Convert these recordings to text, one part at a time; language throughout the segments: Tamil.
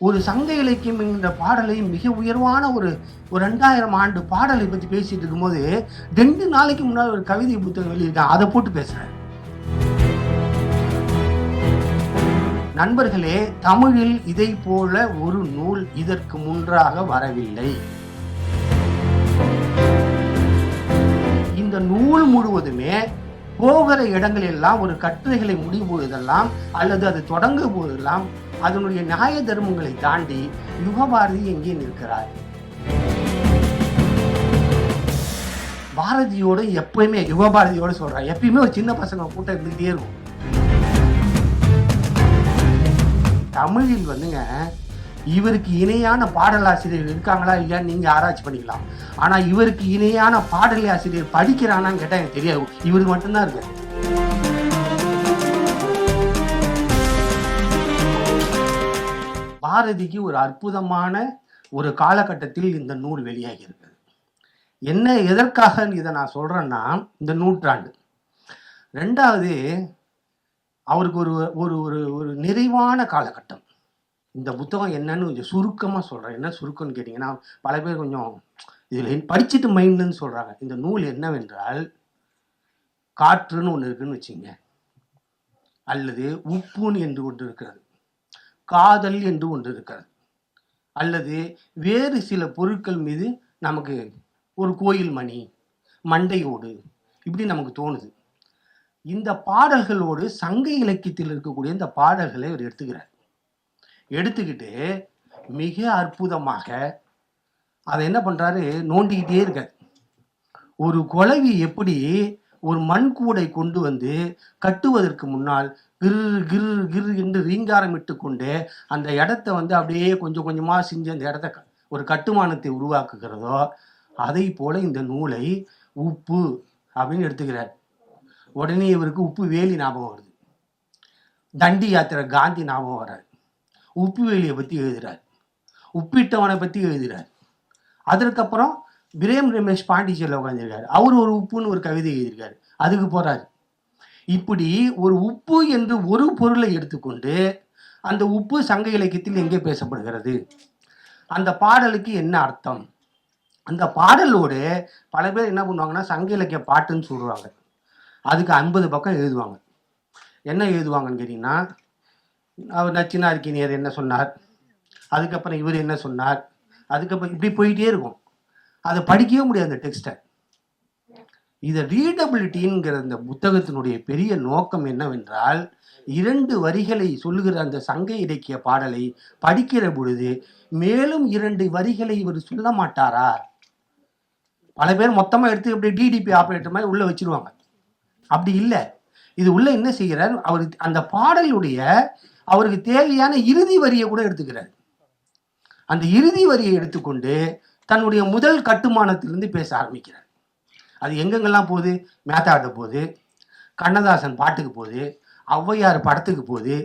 ஒரு சங்க இலக்கியம் என்கின்ற பாடலை மிக உயர்வான ஒரு ஒரு ரெண்டாயிரம் ஆண்டு பாடலை பற்றி பேசிட்டு இருக்கும்போது ரெண்டு நாளைக்கு முன்னாடி ஒரு கவிதை புத்தகம் வெளியிருக்கேன் அதை போட்டு பேசுறேன் நண்பர்களே தமிழில் இதை போல ஒரு நூல் இதற்கு முன்றாக வரவில்லை. இந்த நூல் முழுவதுமே போகிற இடங்கள் எல்லாம் ஒரு கட்டுரைகளை முடியும் போதெல்லாம் அல்லது அது தொடங்கும் போதெல்லாம் அதனுடைய நியாய தர்மங்களை தாண்டி யுகபாரதி எங்கே நிற்கிறார்? பாரதியோடு எப்பயுமே யுகபாரதியோடு சொல்றேன் எப்பயுமே ஒரு சின்ன பசங்க கூட்டம் இருந்துகிட்டே இருக்கும். தமிழில் வந்துங்க இவருக்கு இணையான பாடலாசிரியர் இருக்காங்களா இல்லையான்னு நீங்க ஆராய்ச்சி பண்ணிக்கலாம். ஆனா இவருக்கு இணையான பாடலாசிரியர் படிக்கிறானான்னு கேட்டா எனக்கு தெரியாது. இவருக்கு மட்டும்தான் இருக்கு. பாரதிக்கு ஒரு அற்புதமான ஒரு காலகட்டத்தில் இந்த நூல் வெளியாகி இருக்குது என்ன எதற்காக இதை நான் சொல்றேன்னா இந்த நூற்றாண்டு. ரெண்டாவது அவருக்கு ஒரு ஒரு ஒரு ஒரு நிறைவான காலகட்டம். இந்த புத்தகம் என்னன்னு கொஞ்சம் சுருக்கமாக சொல்கிறேன் என்ன சுருக்கம்னு கேட்டிங்கன்னா பல பேர் கொஞ்சம் இதில் படிச்சுட்டு மைண்டுன்னு சொல்கிறாங்க இந்த நூல் என்னவென்றால் காற்றுன்னு ஒன்று இருக்குன்னு வச்சுங்க அல்லது உப்புன்னு என்று ஒன்று இருக்கிறது. காதல் என்று ஒன்று இருக்கிறது. அல்லது வேறு சில பொருட்கள் மீது நமக்கு ஒரு கோயில் மணி மண்டையோடு இப்படி நமக்கு தோணுது. இந்த பாடல்களோடு சங்க இலக்கியத்தில் இருக்கக்கூடிய இந்த பாடல்களை அவர் எடுத்துக்கிறார். எடுத்துக்கிட்டு மிக அற்புதமாக அதை என்ன பண்ணுறாரு நோண்டிக்கிட்டே இருக்கார். ஒரு குலவி எப்படி ஒரு மண் கூடை கொண்டு வந்து கட்டுவதற்கு முன்னால் கிரு கிரு கிரு என்று ரீங்காரமிட்டு கொண்டு அந்த இடத்த வந்து அப்படியே கொஞ்சம் கொஞ்சமாக செஞ்சு அந்த இடத்த ஒரு கட்டுமானத்தை உருவாக்குகிறதோ அதை போல இந்த நூலை உப்பு அப்படின்னு எடுத்துக்கிறார். உடனே இவருக்கு உப்பு வேலி ஞாபகம் வருது. தண்டி யாத்திரை காந்தி ஞாபகம் வரார் உப்பு வேலியை பற்றி எழுதுகிறார் உப்பிட்டவனை பற்றி எழுதுகிறார் அதற்கப்புறம் பிரேம் ரமேஷ் பாண்டிச்சேரியில் உட்காந்துருக்காரு அவர் ஒரு உப்புன்னு ஒரு கவிதை எழுதியிருக்காரு. அதுக்கு போகிறார் இப்படி ஒரு உப்பு என்று ஒரு பொருளை எடுத்துக்கொண்டு அந்த உப்பு சங்க இலக்கியத்தில் எங்கே பேசப்படுகிறது? அந்த பாடலுக்கு என்ன அர்த்தம்? அந்த பாடலோடு பல பேர் என்ன பண்ணுவாங்கன்னா சங்க இலக்கிய பாட்டுன்னு சொல்லுவாங்க. அதுக்கு ஐம்பது பக்கம் எழுதுவாங்க. என்ன எழுதுவாங்கன்னு கேட்டிங்கன்னா அவர் நச்சினார்கினியர் என்ன சொன்னார்? அதுக்கப்புறம் இவர் என்ன சொன்னார்? அதுக்கப்புறம் இப்படி போயிட்டே இருக்கும். அதை படிக்கவே முடியாது அந்த டெக்ஸ்ட்டை இதை ரீடபிலிட்டிங்கிற அந்த புத்தகத்தினுடைய பெரிய நோக்கம் என்னவென்றால் இரண்டு வரிகளை சொல்லுகிற அந்த சங்க இலக்கிய பாடலை படிக்கிற பொழுது மேலும் இரண்டு வரிகளை இவர் சொல்ல மாட்டாரா? பல பேர் மொத்தமாக எடுத்து இப்படி டிடிபி ஆப்ரேட்டர் மாதிரி உள்ளே வச்சிருவாங்க. அப்படி இல்லை. இது உள்ள என்ன செய்கிறார்? அவர் அந்த பாடலுடைய அவருக்கு தேவையான இறுதி வரியை கூட எடுத்துக்கிறார். அந்த இறுதி வரியை எடுத்துக்கொண்டு தன்னுடைய முதல் கட்டுமானத்திலிருந்து பேச ஆரம்பிக்கிறார். அது எங்கெங்கெல்லாம் போகுது? மேத்தாட்ட போகுது கண்ணதாசன் பாட்டுக்கு போகுது ஔவையார் படத்துக்கு போகுது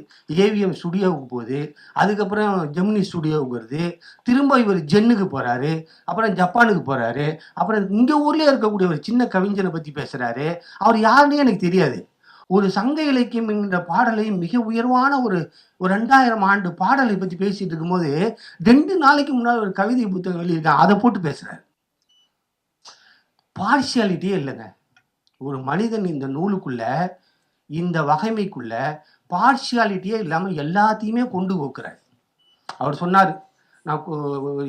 ஏவிஎம் ஸ்டுடியோவுக்கு போகுது அதுக்கப்புறம் ஜெமினி ஸ்டுடியோவுக்கு வருது திரும்ப இவர் ஜென்னுக்கு போகிறாரு அப்புறம் ஜப்பானுக்கு போகிறாரு அப்புறம் இங்கே ஊர்லேயே இருக்கக்கூடிய ஒரு சின்ன கவிஞனை பற்றி பேசுகிறாரு அவர் யாருன்னே எனக்கு தெரியாது. ஒரு சங்க இலக்கியம் என்கிற பாடலை மிக உயர்வான ஒரு ஒரு ரெண்டாயிரம் ஆண்டு பாடலை பற்றி பேசிட்டு இருக்கும்போது ரெண்டு நாளைக்கு முன்னாடி ஒரு கவிதை புத்தகம் வெளியிருக்கேன் அதை போட்டு பேசுகிறார் பார்ஷியாலிட்டியே இல்லைங்க. ஒரு மனிதன் இந்த நூலுக்குள்ள இந்த வகைமைக்குள்ள பார்ஷியாலிட்டியே இல்லாமல் எல்லாத்தையுமே கொண்டு போக்குறார். அவர் சொன்னார் நான்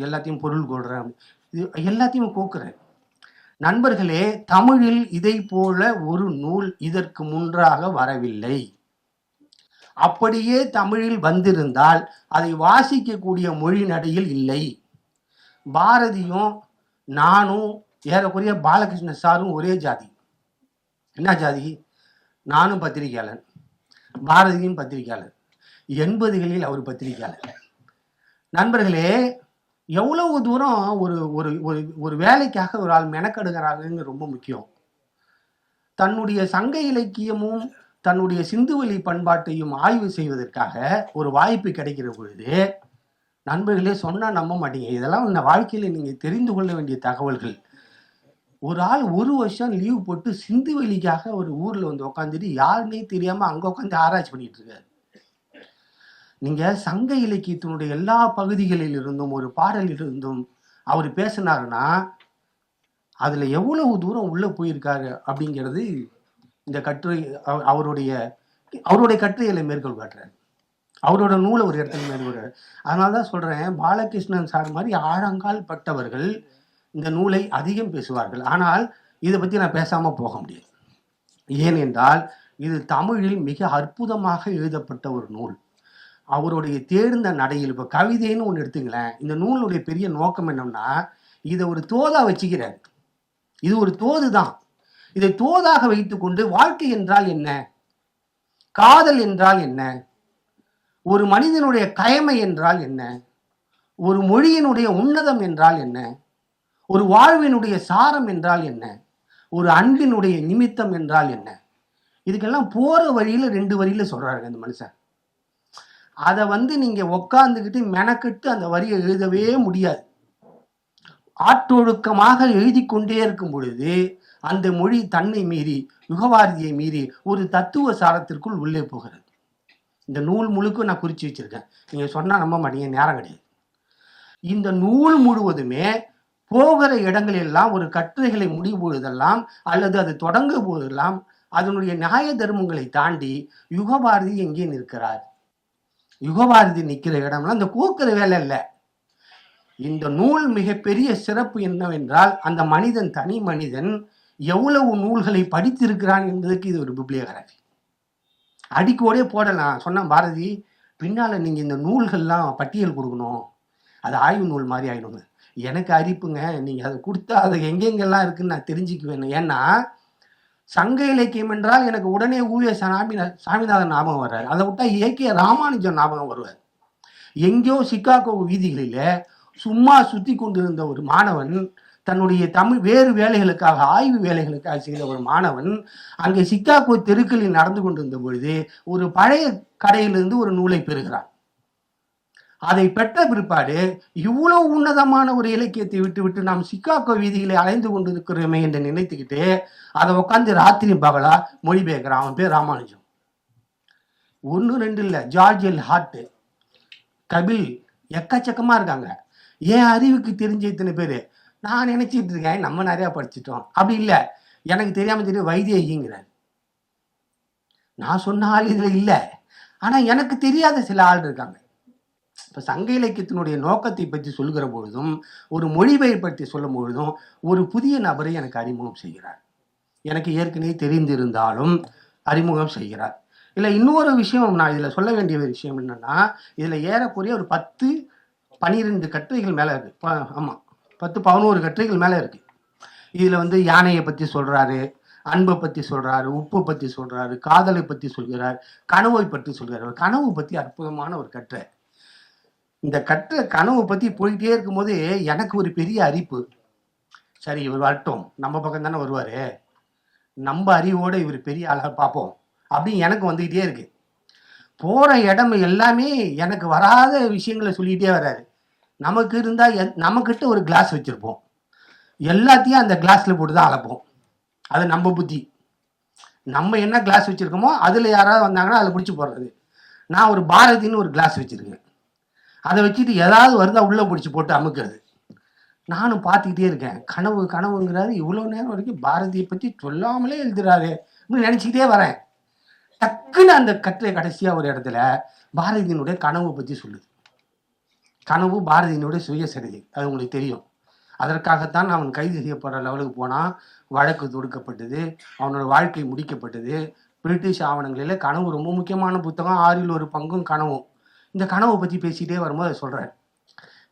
எல்லாத்தையும் பொருள் கொள்கிறேன் இது எல்லாத்தையும் கோக்குறேன் நண்பர்களே தமிழில் இதை போல ஒரு நூல் இதற்கு முன்றாக வரவில்லை. அப்படியே தமிழில் வந்திருந்தால் அதை வாசிக்கக்கூடிய மொழி நடையில் இல்லை. பாரதியும் நானும் ஏறக்குறைய பாலகிருஷ்ண சாரும் ஒரே ஜாதி. என்ன ஜாதி? நானும் பத்திரிகையாளன். பாரதியும் பத்திரிகையாளர். எண்பதுகளில் அவர் பத்திரிகையாளர். நண்பர்களே எவ்வளவு தூரம் ஒரு ஒரு ஒரு ஒரு வேலைக்காக ஒரு ஆள் மெனக்கெடுகிறாங்கன்னு ரொம்ப முக்கியம். தன்னுடைய சங்க இலக்கியமும் தன்னுடைய சிந்துவெளி பண்பாட்டையும் ஆய்வு செய்வதற்காக ஒரு வாய்ப்பு கிடைக்கிற பொழுது நண்பர்களே சொன்னால் நம்ப மாட்டீங்க. இதெல்லாம் இந்த வாழ்க்கையில் நீங்கள் தெரிந்து கொள்ள வேண்டிய தகவல்கள். ஒரு ஆள் ஒரு வருஷம் லீவ் போட்டு சிந்துவெளிக்காக ஒரு ஊரில் வந்து உட்காந்துட்டு யாருன்னே தெரியாமல் அங்கே உட்காந்து ஆராய்ச்சி பண்ணிட்டு இருக்காரு. நீங்க சங்க இலக்கியத்தினுடைய எல்லா பகுதிகளில் இருந்தும் ஒரு பாடலில் இருந்தும் அவர் பேசினாருன்னா அதுல எவ்வளவு தூரம் உள்ள போயிருக்காரு அப்படிங்கிறது இந்த கட்டுரை அவ- அவருடைய அவருடைய கட்டுரைகளை மேற்கொள் காட்டுறாரு. அவரோட நூலை ஒரு இடத்துல மேற்கொள்றாரு அதனால தான் சொல்றேன் பாலகிருஷ்ணன் சார் மாதிரி ஆழங்கால் பட்டவர்கள் இந்த நூலை அதிகம் பேசுவார்கள். ஆனால் இதை பத்தி நான் பேசாம போக முடியாது. ஏனென்றால் இது தமிழில் மிக அற்புதமாக எழுதப்பட்ட ஒரு நூல். அவருடைய தேர்ந்த நடையில் இப்போ கவிதைன்னு ஒன்று எடுத்துங்களேன். இந்த நூலுடைய பெரிய நோக்கம் என்னன்னா இதை ஒரு தோதா வச்சுக்கிறார். இது ஒரு தோது தான். இதை தோதாக வைத்துக்கொண்டு வாழ்க்கை என்றால் என்ன? காதல் என்றால் என்ன? ஒரு மனிதனுடைய கயமை என்றால் என்ன? ஒரு மொழியினுடைய உன்னதம் என்றால் என்ன? ஒரு வாழ்வினுடைய சாரம் என்றால் என்ன? ஒரு அன்பினுடைய நிமித்தம் என்றால் என்ன? இதுக்கெல்லாம் போற வழியில ரெண்டு வரியில சொல்றாருங்க இந்த மனுஷன். அதை வந்து நீங்க உக்காந்துக்கிட்டு மெனக்கிட்டு அந்த வரியை எழுதவே முடியாது. ஆட்டொழுக்கமாக எழுதி கொண்டே இருக்கும் பொழுது அந்த மொழி தன்னை மீறி யுகவாரதியை மீறி ஒரு தத்துவ சாரத்திற்குள் உள்ளே போகிறது. இந்த நூல் முழுக்க நான் குறிச்சு வச்சிருக்கேன். நீங்க சொன்னா நம்ப மாட்டீங்க நேரம் கிடையாது. இந்த நூல் முழுவதுமே போகிற இடங்களெல்லாம் ஒரு கட்டுரைகளை முடிவு அல்லது அது தொடங்கும் போதெல்லாம் அதனுடைய நியாய தர்மங்களை தாண்டி யுகபாரதி எங்கே நிற்கிறார்? யுகபாரதி நிற்கிற இடம்லாம் அந்த கூக்குற வேலை இல்லை. இந்த நூல் மிகப்பெரிய சிறப்பு என்னவென்றால் அந்த மனிதன் தனி மனிதன் எவ்வளவு நூல்களை படித்திருக்கிறான் என்பதற்கு இது ஒரு பிப்ளியோகிராஃபி அடிக்கோடே போடலாம். சொன்ன பாரதி பின்னால் நீங்கள் இந்த நூல்கள்லாம் பட்டியல் கொடுக்கணும். அது ஆய்வு நூல் மாதிரி ஆயிடுங்க எனக்கு அறிப்புங்க நீங்கள் அதை கொடுத்தா அது எங்கெங்கெல்லாம் இருக்குன்னு நான் தெரிஞ்சுக்குவேன் ஏன்னா சங்க இலக்கியம் என்றால் எனக்கு உடனே ஊவே சாமி சாமிநாதன் ஞாபகம் வர்றாரு. அதை விட்டா ஏகே ராமானுஜன் ஞாபகம் வருவார். எங்கேயோ சிக்காகோ வீதிகளில சும்மா சுத்தி கொண்டிருந்த ஒரு மாணவன் தன்னுடைய தமிழ் வேறு வேலைகளுக்காக ஆய்வு வேலைகளுக்காக செய்த ஒரு மாணவன் அங்கே சிக்காகோ தெருக்களில் நடந்து கொண்டிருந்த பொழுது ஒரு பழைய கடையிலிருந்து ஒரு நூலை பெறுகிறான். அதை பெற்ற பிற்பாடு இவ்வளவு உன்னதமான ஒரு இலக்கியத்தை விட்டு விட்டு நாம் சிக்காகோ வீதிகளை அலைந்து கொண்டிருக்கிறோமே என்று நினைத்துக்கிட்டு அதை உட்காந்து ராத்திரி பகலா மொழிபெயர்க்கிறான் அவன் பேர் ராமானுஜம். ஒன்று ரெண்டு இல்லை. George L heart. கபில் எக்கச்சக்கமா இருக்காங்க. என் அறிவுக்கு தெரிஞ்ச இத்தனை பேர். நான் நினைச்சிட்டு இருக்கேன் நம்ம நிறைய படிச்சிட்டோம். அப்படி இல்லை. எனக்கு தெரியாம தெரியும் வைத்தியகிங்கிறார் நான் சொன்ன ஆள் இதில் இல்லை. ஆனால் எனக்கு தெரியாத சில ஆள் இருக்காங்க. இப்போ சங்க இலக்கியத்தினுடைய நோக்கத்தை பற்றி சொல்கிற பொழுதும் ஒரு மொழிபெயர் பற்றி சொல்லும் பொழுதும் ஒரு புதிய நபரை எனக்கு அறிமுகம் செய்கிறார். எனக்கு ஏற்கனவே தெரிந்திருந்தாலும் அறிமுகம் செய்கிறார். இல்லை இன்னொரு விஷயம் நான் இதில் சொல்ல வேண்டிய ஒரு விஷயம் என்னென்னா இதில் ஏறக்குறைய ஒரு பத்து பனிரெண்டு கட்டுரைகள் மேலே இருக்குது ப- ஆமாம் பத்து பதினோரு கட்டுரைகள் மேலே இருக்குது இதில் வந்து யானையை பற்றி சொல்கிறாரு அன்பை பற்றி சொல்கிறாரு உப்பு பற்றி சொல்கிறாரு காதலை பற்றி சொல்கிறார் கனவை பற்றி சொல்கிறார். கனவு பற்றி அற்புதமான ஒரு கட்டுரை. இந்த கட்டுரை கனவு பற்றி போயிட்டே இருக்கும்போது எனக்கு ஒரு பெரிய அரிப்பு சரி இவர் வரட்டும். நம்ம பக்கம் தானே வருவார். நம்ம அறிவோடு இவர் பெரிய ஆளாக பார்ப்போம். அப்படின்னு எனக்கு வந்துக்கிட்டே இருக்கு. போகிற இடம் எல்லாமே எனக்கு வராத விஷயங்களை சொல்லிகிட்டே வராரு. நமக்கு இருந்தால் எத்- நம்மக்கிட்ட ஒரு கிளாஸ் வச்சுருப்போம். எல்லாத்தையும் அந்த கிளாஸில் போட்டு தான் அளப்போம் அது நம்ம புத்தி. நம்ம என்ன கிளாஸ் வச்சுருக்கோமோ அதில் யாராவது வந்தாங்கன்னா அதில் பிடிச்சி போடுறது. நான் ஒரு பாரதின்னு ஒரு கிளாஸ் வச்சுருக்கேன். அதை வச்சுட்டு ஏதாவது வருதா உள்ளே பிடிச்சி போட்டு அமுக்கிறது. நானும் பார்த்துக்கிட்டே இருக்கேன். கனவு கனவுங்கிறாரு. இவ்வளோ நேரம் வரைக்கும் பாரதியை பற்றி சொல்லாமலே எழுதுறாரு அப்படின்னு நினச்சிக்கிட்டே வரேன். டக்குன்னு அந்த கட்டுரை கடைசியாக ஒரு இடத்துல பாரதியினுடைய கனவு பற்றி சொல்லுது. கனவு பாரதியினுடைய சுயசரிதை அது உங்களுக்கு தெரியும். அதற்காகத்தான் அவன் கைது செய்யப்படுற லெவலுக்கு போனால் வழக்கு தொடுக்கப்பட்டது அவனோட வாழ்க்கை முடிக்கப்பட்டது. பிரிட்டிஷ் ஆவணங்களில் கனவு ரொம்ப முக்கியமான புத்தகம். ஆறில் ஒரு பங்கும் கனவும். இந்த கனவை பற்றி பேசிக்கிட்டே வரும்போது அதை சொல்கிறார்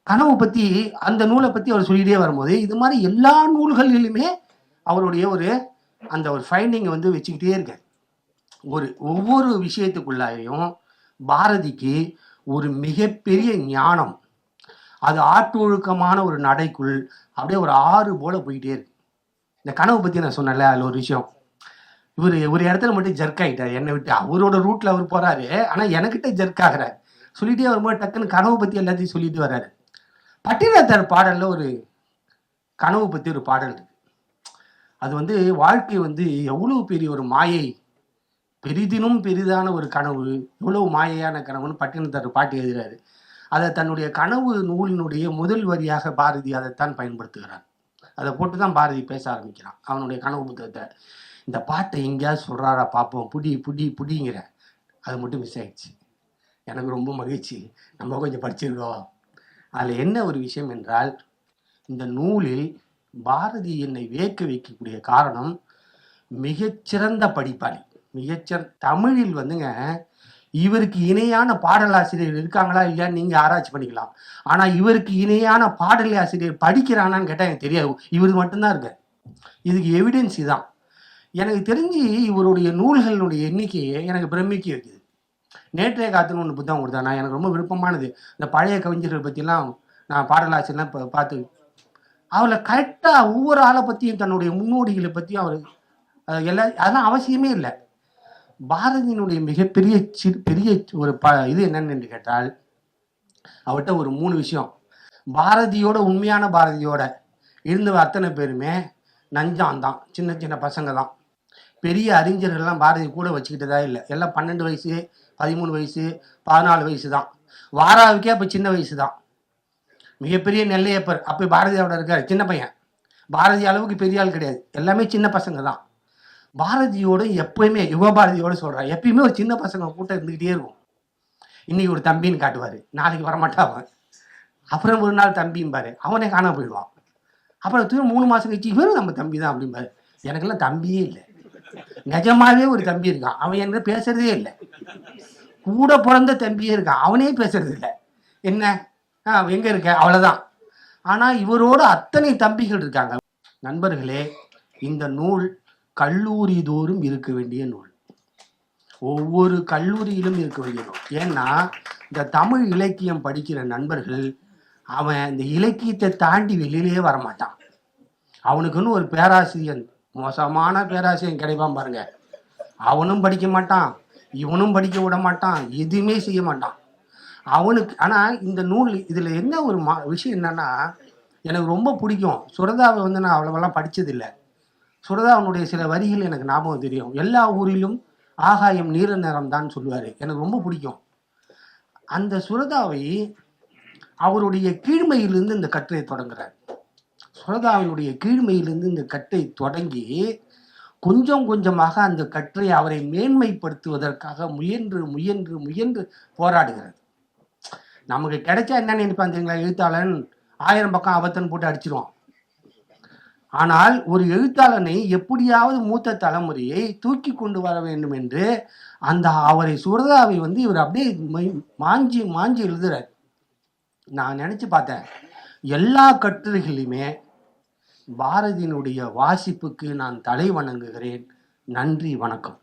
கனவு பற்றி அந்த நூலை பற்றி அவர் சொல்லிகிட்டே வரும்போது இது மாதிரி எல்லா நூல்களிலுமே அவருடைய ஒரு அந்த ஒரு ஃபைண்டிங்கை வந்து வச்சுக்கிட்டே இருக்கார். ஒரு ஒவ்வொரு விஷயத்துக்குள்ளாரையும் பாரதிக்கு ஒரு மிகப்பெரிய ஞானம் அது ஆட்டொழுக்கமான ஒரு நடைக்குள் அப்படியே ஒரு ஆறு போல போயிட்டே இருக்கு. இந்த கனவு பற்றி நான் சொன்னேன்ல அதில் ஒரு விஷயம். இவர் ஒரு இடத்துல மட்டும் ஜர்க் ஆகிட்டார் என்னை விட்டு. அவரோட ரூட்டில் அவர் போகிறாரு ஆனால் எனக்கிட்ட ஜர்க் ஆகிறார். சொல்லிட்டே வரும்போது டக்குன்னு கனவு பற்றி எல்லாத்தையும் சொல்லிட்டு வர்றாரு. பட்டினத்தார் பாடலில் ஒரு கனவு பற்றி ஒரு பாடல் இருக்கு. அது வந்து வாழ்க்கை வந்து எவ்வளவு பெரிய ஒரு மாயை பெரிதினும் பெரிதான ஒரு கனவு எவ்வளவு மாயையான கனவுன்னு பட்டினத்தார் பாட்டு எழுதுறாரு. அதை தன்னுடைய கனவு நூலினுடைய முதல் வரியாக பாரதி அதைத்தான் பயன்படுத்துகிறார். அதை போட்டு தான் பாரதி பேச ஆரம்பிக்கிறான். அவனுடைய கனவு புத்தகத்தை. இந்த பாட்டை எங்கேயாவது சொல்கிறாரா பார்ப்போம். புடி புடி புடிங்கிற. அது மட்டும் மிஸ் ஆயிடுச்சு. எனக்கு ரொம்ப மகிழ்ச்சி. நம்ம கொஞ்சம் படிச்சிருக்கோம் அதில் என்ன ஒரு விஷயம் என்றால் இந்த நூலில் பாரதி என்னை வியக்க வைக்கக்கூடிய காரணம் மிகச்சிறந்த படிப்பாளி. மிகச்சிற தமிழில் வந்துங்க இவருக்கு இணையான பாடலாசிரியர் இருக்காங்களா இல்லையான்னு நீங்க ஆராய்ச்சி பண்ணிக்கலாம். ஆனா இவருக்கு இணையான பாடல் ஆசிரியர் படிக்கிறானான்னு கேட்டால் எனக்கு தெரியாது. இவர் மட்டும்தான் இருக்கு இதுக்கு எவிடன்ஸ் தான் எனக்கு தெரிஞ்சு இவருடைய நூல்களுடைய எண்ணிக்கையை எனக்கு பிரமிக்க வைக்குது. நேற்றைய காத்துன்னு ஒன்று புத்தகம் கொடுத்தா நான் எனக்கு ரொம்ப விருப்பமானது. இந்த பழைய கவிஞர்கள் பற்றிலாம் நான் பாடலாசிரியர்லாம் இப்போ பார்த்து அவளை கரெக்டாக ஒவ்வொரு ஆளை பற்றியும் தன்னுடைய முன்னோடிகளை பற்றியும் அவர் எல்லா அதெல்லாம் அவசியமே இல்லை. பாரதியினுடைய மிகப்பெரிய சி பெரிய ஒரு ப இது என்னன்னு என்று கேட்டால் அவர்கிட்ட ஒரு மூணு விஷயம். பாரதியோட உண்மையான பாரதியோட இருந்த அத்தனை பேருமே நஞ்சான் தான் சின்ன சின்ன பசங்க தான் பெரிய அறிஞர்கள்லாம் பாரதி கூட வச்சுக்கிட்டதா இல்லை. எல்லாம் பன்னெண்டு வயசு பதிமூணு வயசு பதினாலு வயசு தான் வாராவுக்கே அப்போ சின்ன வயசு தான் மிகப்பெரிய நெல்லையப்பர் அப்போ பாரதியோட இருக்கார் சின்ன பையன். பாரதி அளவுக்கு பெரிய ஆள் கிடையாது. எல்லாமே சின்ன பசங்க தான் பாரதியோட எப்பயுமே யுவ பாரதியோட சொல்கிறான் எப்பயுமே ஒரு சின்ன பசங்க கூட்டம் இருந்துக்கிட்டே இருக்கும். இன்னைக்கு ஒரு தம்பின்னு காட்டுவார். நாளைக்கு வரமாட்டான் அவன். அப்புறம் ஒரு நாள் தம்பிம்பாரு. அவனே காணாம போயிடுவான். அப்புறம் திரும்ப மூணு மாதம் கழிச்சு இவரும் நம்ம தம்பி தான் அப்படிம்பாரு. எனக்கெல்லாம் தம்பியே இல்லை. நிஜமாவே ஒரு தம்பி இருக்கான். அவன் என்ன பேசுறதே இல்லை. கூட பிறந்த தம்பியே இருக்கான். அவனே பேசுறது இல்லை. என்ன? ஆ, எங்க இருக்க? அவ்வளவுதான். ஆனா இவரோட அத்தனை தம்பிகள் இருக்காங்க. நண்பர்களே இந்த நூல் கல்லூரி தோறும் இருக்க வேண்டிய நூல். ஒவ்வொரு கல்லூரியிலும் இருக்க வேண்டிய நூல். ஏன்னா இந்த தமிழ் இலக்கியம் படிக்கிற நண்பர்கள் அவன் இந்த இலக்கியத்தை தாண்டி வெளியிலேயே வரமாட்டான். அவனுக்குன்னு ஒரு பேராசிரியன் மோசமான பேராசிரியன் கிடைப்பான் பாருங்க. அவனும் படிக்க மாட்டான் இவனும் படிக்க விட மாட்டான் எதுவுமே செய்ய மாட்டான். அவனுக்கு ஆனால் இந்த நூல் இதில் என்ன ஒரு மா விஷயம் என்னன்னா எனக்கு ரொம்ப பிடிக்கும். சுரதாவை வந்து நான் அவ்வளவெல்லாம் படித்ததில்லை சுரதாவனுடைய சில வரிகள் எனக்கு ஞாபகம் தெரியும். எல்லா ஊரிலும் ஆகாயம் நீர நிறம் தான் சொல்லுவார். எனக்கு ரொம்ப பிடிக்கும். அந்த சுரதாவை அவருடைய கீழ்மையிலிருந்து இந்த கட்டுரை தொடங்குறார். சுரதாவினுடைய கீழ்மையிலிருந்து இந்த கட்டை தொடங்கி கொஞ்சம் கொஞ்சமாக அந்த கற்றை அவரை மேன்மைப்படுத்துவதற்காக முயன்று முயன்று முயன்று போராடுகிறது. நமக்கு கிடைச்சா என்ன நினைப்பான் தெரியுங்களா? எழுத்தாளன் ஆயிரம் பக்கம் அபத்தன் போட்டு அடிச்சிருவான். ஆனால் ஒரு எழுத்தாளனை எப்படியாவது மூத்த தலைமுறையை தூக்கி கொண்டு வர வேண்டும் என்று அந்த அவரை சுரதாவை வந்து இவர் அப்படியே மை- மாஞ்சி மாஞ்சி எழுதுறார். நான் நினைச்சு பார்த்தேன். எல்லா கட்டுரைகளையுமே பாரதியினுடைய வாசிப்புக்கு நான் தலை வணங்குகிறேன். நன்றி வணக்கம்.